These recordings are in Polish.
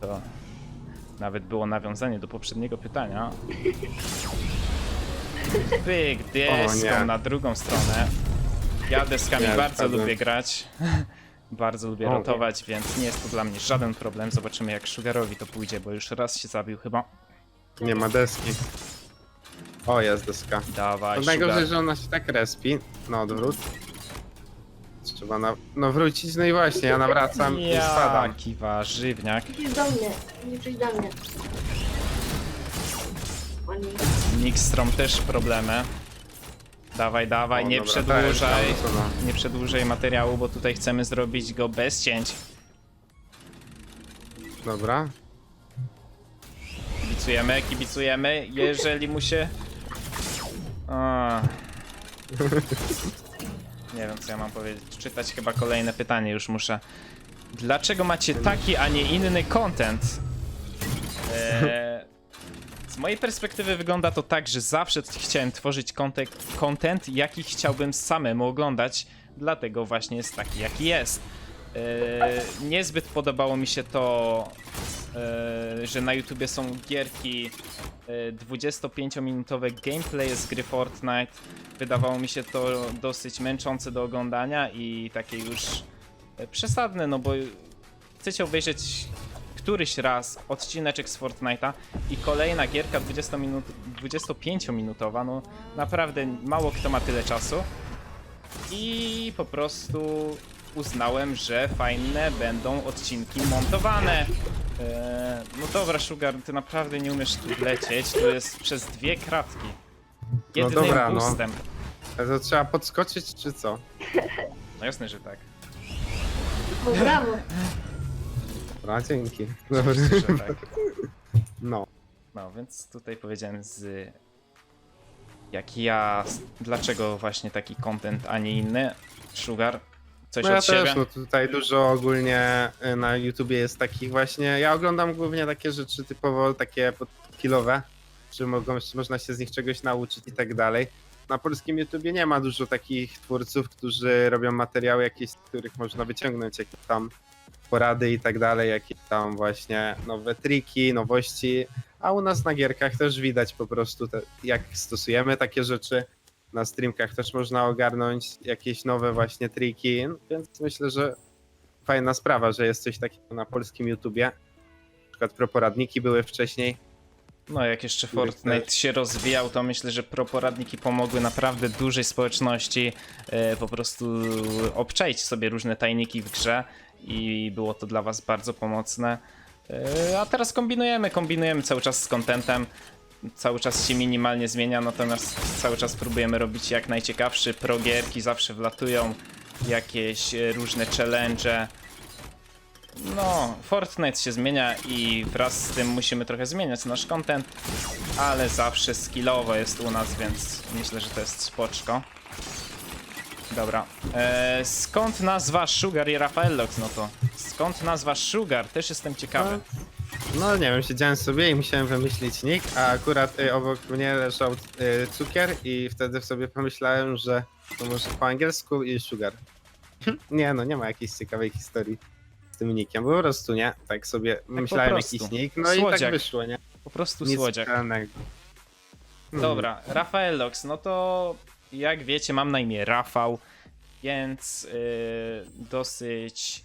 To nawet było nawiązanie do poprzedniego pytania. Pyk, deską nie. na drugą stronę. Ja deskami Nie, bardzo wpadłem. lubię grać. bardzo lubię O. rotować, więc nie jest to dla mnie żaden problem. Zobaczymy jak Sugarowi to pójdzie, bo już raz się zabił chyba. Nie ma deski. O, jest deska. Dawaj, Sugar. najgorzej, że ona się tak respi. No odwrót. Trzeba na... no wrócić, no i właśnie, ja nawracam i spadam. Jaki warzywniak. Idź do mnie, nie przyjdź do mnie. Oni. Nixstrom też problemy. Dawaj, dawaj, O, nie dobra, przedłużaj. tak, tam, co no. Nie przedłużaj materiału, bo tutaj chcemy zrobić go bez cięć. Dobra. Kibicujemy, kibicujemy, jeżeli mu się... A. Nie wiem, co ja mam powiedzieć. Czytać chyba kolejne pytanie już muszę. Dlaczego macie taki, a nie inny content? Eee, z mojej perspektywy wygląda to tak, że zawsze chciałem tworzyć content, content jaki chciałbym samemu oglądać, dlatego właśnie jest taki, jaki jest. Eee, niezbyt podobało mi się to, e, że na YouTubie są gierki e, 25-minutowe gameplay z gry Fortnite. Wydawało mi się to dosyć męczące do oglądania i takie już e, przesadne, no bo chcecie obejrzeć któryś raz odcineczek z Fortnite'a i kolejna gierka 20 minut, 25-minutowa, no naprawdę mało kto ma tyle czasu. I po prostu uznałem, że fajne będą odcinki montowane. Eee, no dobra, Sugar, ty naprawdę nie umiesz tu lecieć. To jest przez dwie kratki. Jednym dobra, no. ustęp. A to trzeba podskoczyć, czy co? No jasne, że tak. O, brawo. Dobra, dzięki. Dobra. Że tak. No. No, więc tutaj powiedziałem z... Jak ja... Dlaczego właśnie taki content, a nie inny? Sugar, coś No ja od siebie? też, no tutaj dużo ogólnie y, na YouTubie jest takich właśnie, ja oglądam głównie takie rzeczy typowo takie podkilowe, czy mogą, czy można się z nich czegoś nauczyć i tak dalej. Na polskim YouTubie nie ma dużo takich twórców, którzy robią materiały jakieś, z których można wyciągnąć jakieś tam porady i tak dalej, jakieś tam właśnie nowe triki, nowości, a u nas na gierkach też widać po prostu te, jak stosujemy takie rzeczy, na streamkach też można ogarnąć jakieś nowe właśnie triki, więc myślę, że fajna sprawa, że jest coś takiego na polskim YouTubie. Na przykład proporadniki były wcześniej. No, jak jeszcze Fortnite się rozwijał, to myślę, że proporadniki pomogły naprawdę dużej społeczności e, po prostu obczaić sobie różne tajniki w grze i było to dla was bardzo pomocne. E, a teraz kombinujemy, kombinujemy cały czas z contentem. Cały czas się minimalnie zmienia, natomiast cały czas próbujemy robić jak najciekawszy. Pro gierki zawsze wlatują, jakieś e, różne challenge. No, Fortnite się zmienia i wraz z tym musimy trochę zmieniać nasz content, ale zawsze skillowo jest u nas, więc myślę, że to jest spoczko. Dobra. E, skąd nazwa Sugar i Rafaelox? No to skąd nazwa Sugar? Też jestem ciekawy. No nie wiem, siedziałem sobie i musiałem wymyślić nick, a akurat y, obok mnie leżał y, cukier i wtedy sobie pomyślałem, że to może po angielsku i sugar. nie no, nie ma jakiejś ciekawej historii z tym nickiem, po prostu nie, tak sobie myślałem prostu. jakiś nick, no i Słodziak. tak wyszło, nie? Po prostu Nic słodziak. specjalnego. Hmm. Dobra, Rafaelox, no to jak wiecie, mam na imię Rafał, więc yy, dosyć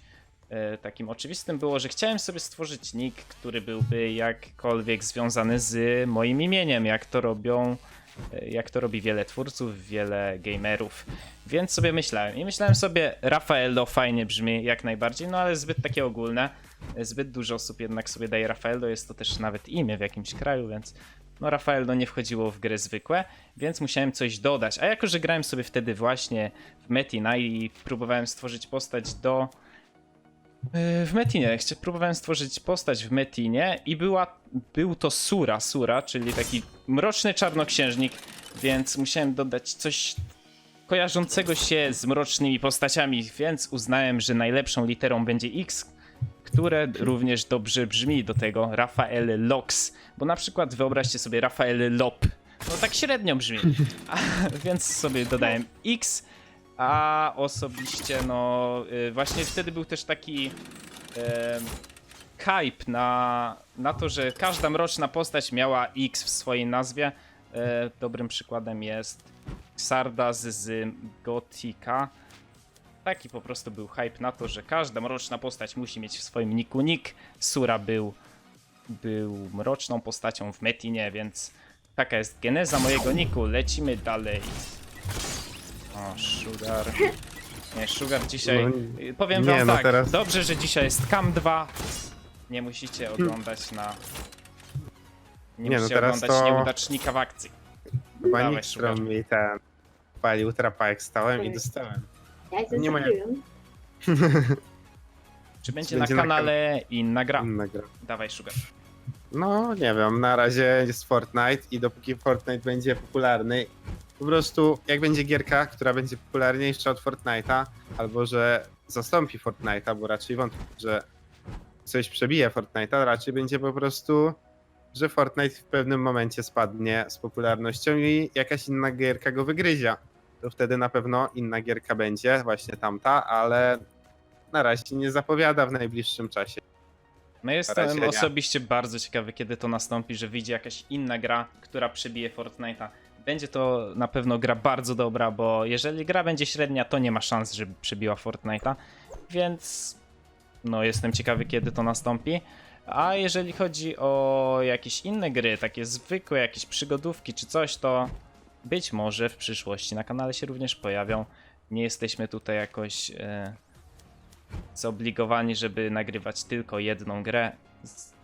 takim oczywistym było, że chciałem sobie stworzyć nick, który byłby jakkolwiek związany z moim imieniem, jak to robią, yy, jak to robi wiele twórców, wiele gamerów. Więc sobie myślałem i myślałem sobie, Rafaello fajnie brzmi jak najbardziej, no ale zbyt takie ogólne. Zbyt dużo osób jednak sobie daje Rafaello, jest to też nawet imię w jakimś kraju, więc no Rafaello nie wchodziło w gry zwykłe, więc musiałem coś dodać. A jako, że grałem sobie wtedy właśnie w Metina i próbowałem stworzyć postać do... Yy, W Metinie, próbowałem stworzyć postać w Metinie i była, był to Sura, Sura, czyli taki mroczny czarnoksiężnik, więc musiałem dodać coś kojarzącego się z mrocznymi postaciami, więc uznałem, że najlepszą literą będzie X, które również dobrze brzmi do tego Rafael Lox, bo na przykład wyobraźcie sobie Rafael Lop, no tak średnio brzmi, a, więc sobie dodałem X, a osobiście no y, właśnie wtedy był też taki hype na, na to, że każda mroczna postać miała X w swojej nazwie. E, dobrym przykładem jest Sardas z Gotika. Taki po prostu był hype na to, że każda mroczna postać musi mieć w swoim niku nick. Sura był, był mroczną postacią w Metinie, więc taka jest geneza mojego niku. Lecimy dalej. O, Sugar. Nie, Sugar dzisiaj. No, y, powiem nie, wam no tak. teraz- Dobrze, że dzisiaj jest Cam 2. Nie musicie oglądać na. Nie, Nie, no musicie teraz oglądać to- nieudacznika w akcji. Chyba Dawaj, nikt Sugar. mi ten palił trapa jak stałem i dostałem. Ja jestem Nie ma jak. zabiłem. Czy będzie, będzie na na kanale inna gra? Inna gra. Dawaj, Sugar. No, nie wiem, na razie jest Fortnite i dopóki Fortnite będzie popularny, po prostu jak będzie gierka, która będzie popularniejsza od Fortnite'a, albo że zastąpi Fortnite'a, bo raczej wątpię, że coś przebije Fortnite'a, raczej będzie po prostu, że Fortnite w pewnym momencie spadnie z popularnością i jakaś inna gierka go wygryzia. To wtedy na pewno inna gierka będzie, właśnie tamta, ale na razie nie zapowiada w najbliższym czasie. No jestem nie. osobiście bardzo ciekawy, kiedy to nastąpi, że wyjdzie jakaś inna gra, która przebije Fortnite'a. Będzie to na pewno gra bardzo dobra, bo jeżeli gra będzie średnia, to nie ma szans, żeby przebiła Fortnite'a, więc no jestem ciekawy, kiedy to nastąpi. A jeżeli chodzi o jakieś inne gry, takie zwykłe, jakieś przygodówki czy coś, to być może w przyszłości na kanale się również pojawią. Nie jesteśmy tutaj jakoś e, zobligowani, żeby nagrywać tylko jedną grę.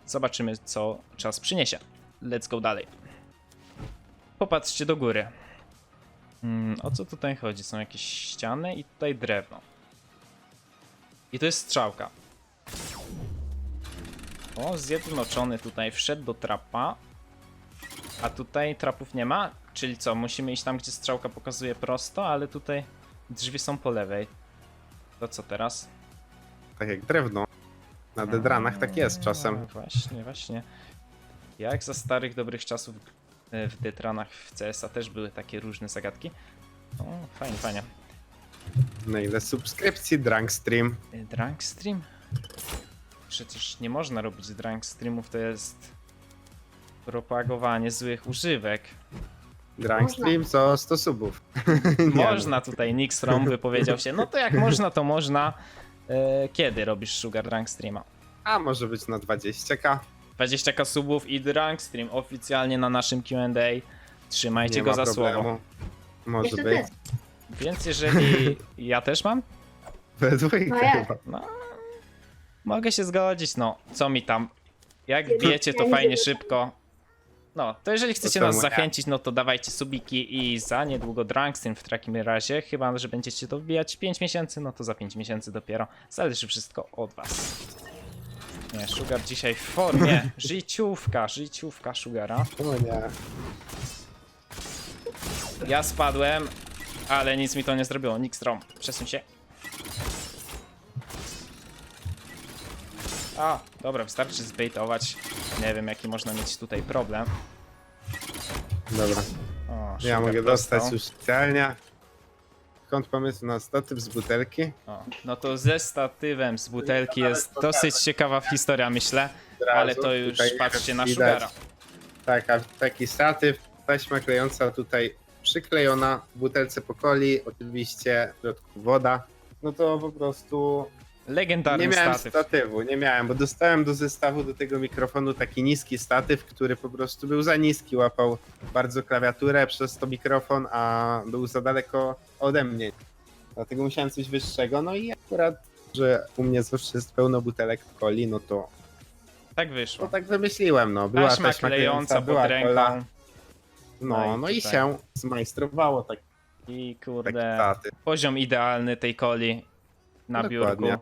Zobaczymy, co czas przyniesie. Let's go dalej. Popatrzcie do góry. Mm, o co tutaj chodzi? Są jakieś ściany i tutaj drewno. I to jest strzałka. O, zjednoczony tutaj wszedł do trapa. A tutaj trapów nie ma? Czyli co, musimy iść tam, gdzie strzałka pokazuje prosto, ale tutaj drzwi są po lewej. To co teraz? tak jak drewno. Na dedranach tak jest czasem. No, Właśnie, właśnie. Jak za starych, dobrych czasów w Detranach w CS-a też były takie różne zagadki. O, fajnie, fajnie. Na ile subskrypcji Drunk Stream. E, Drunk stream? Przecież nie można robić drunk streamów, to jest propagowanie złych używek. Drunk Można. Stream co 100 subów. Nie Można tutaj, Nixrom wypowiedział się, no to jak można, to można. E, kiedy robisz Sugar Drunk streama? A może być na 20k. 20k subów i drunk stream oficjalnie na naszym Q&A. Trzymajcie Nie go ma za problemu. słowo. Może Jeszcze być. ty. Więc jeżeli ja też mam, We dwójkę No jak? chyba. no mogę się zgodzić, no co mi tam. Jak wiecie, to fajnie szybko. No, to jeżeli chcecie To nas czemu zachęcić, no to dawajcie subiki i za niedługo Drunkstream w takim razie. Chyba, że będziecie to wbijać 5 miesięcy, no to za 5 miesięcy dopiero. Zależy wszystko od was. Nie, Sugar dzisiaj w formie. Życiówka, życiówka Sugara. O nie. Ja spadłem, ale nic mi to nie zrobiło. Nixstrom, przesuń się. A, dobra, wystarczy zbaitować. Nie wiem, jaki można mieć tutaj problem. Dobra. O, Ja Sugar mogę dostał. dostać już specjalnie. Skąd pomysł na statyw z butelki? O, no to ze statywem z butelki jest dosyć ciekawa historia, myślę. Od razu. Ale to już Tutaj patrzcie na widać. Sugara. Tak, a taki statyw, taśma klejąca tutaj przyklejona w butelce po coli, oczywiście w środku woda. No to po prostu Legendarny nie miałem statyw. statywu, nie miałem, bo dostałem do zestawu do tego mikrofonu taki niski statyw, który po prostu był za niski, łapał bardzo klawiaturę przez to mikrofon, a był za daleko ode mnie. Dlatego musiałem coś wyższego, no i akurat, że u mnie zawsze jest pełno butelek coli, no to, Tak wyszło. tak wymyśliłem, no. Była Taśma klejąca pod była ręką. No no, i no i tutaj. się zmajstrowało taki, I taki kurde, statyw. poziom idealny tej coli na Dokładnie.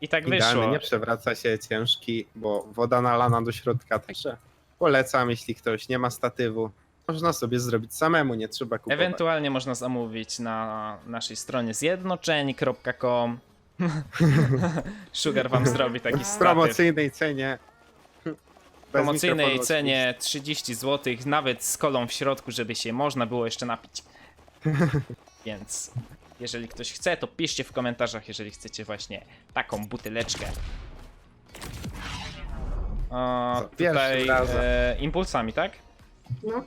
I tak Idealny, wyszło. nie przewraca się ciężki, bo woda nalana do środka, także polecam, jeśli ktoś nie ma statywu. Można sobie zrobić samemu, nie trzeba kupować. Ewentualnie można zamówić na naszej stronie zjednoczeni.com. Sugar wam zrobi taki w statyw. promocyjnej cenie. Bez promocyjnej mikrofonu cenie 30 zł, nawet z kolą w środku, żeby się można było jeszcze napić. Więc jeżeli ktoś chce, to piszcie w komentarzach, jeżeli chcecie właśnie taką buteleczkę. Za pierwszym tutaj razem. e, impulsami, tak? No,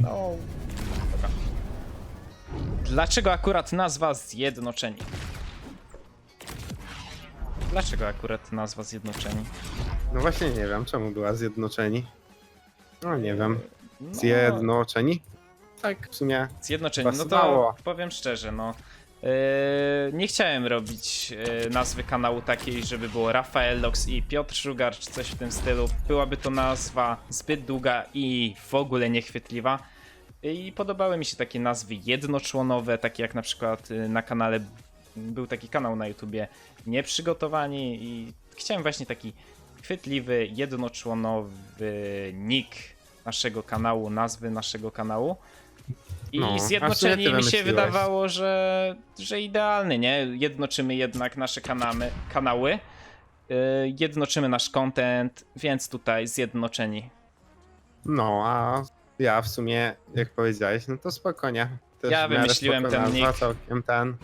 No. Dobra. Dlaczego akurat nazwa Zjednoczeni? Dlaczego akurat nazwa Zjednoczeni? No właśnie nie wiem, czemu była zjednoczeni. No nie wiem. No, Zjednoczeni? Tak, w sumie. Zjednoczeni. No to Pasowało. powiem szczerze, no. Yy, nie chciałem robić yy, nazwy kanału takiej, żeby było Rafael Lox i Piotr Sugar czy coś w tym stylu. Byłaby to nazwa zbyt długa i w ogóle niechwytliwa. I podobały mi się takie nazwy jednoczłonowe, takie jak na przykład na kanale był taki kanał na YouTubie Nieprzygotowani i chciałem właśnie taki chwytliwy, jednoczłonowy nick naszego kanału, nazwy naszego kanału. I No, zjednoczenie mi się wydawało, że, że idealny, nie? Jednoczymy jednak nasze kanamy, kanały, yy, jednoczymy nasz content, więc tutaj zjednoczeni. No, a ja w sumie, jak powiedziałeś, no to spokojnie. Też Ja wymyśliłem ten nick. Całkiem ten.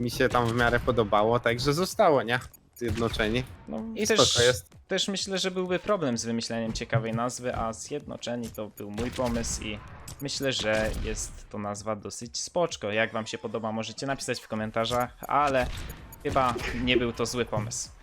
Mi się tam w miarę podobało, także zostało, nie? Zjednoczeni. No, I też, spoko jest. też myślę, że byłby problem z wymyśleniem ciekawej nazwy, a zjednoczeni to był mój pomysł i myślę, że jest to nazwa dosyć spoczko. Jak wam się podoba, możecie napisać w komentarzach, ale chyba nie był to zły pomysł.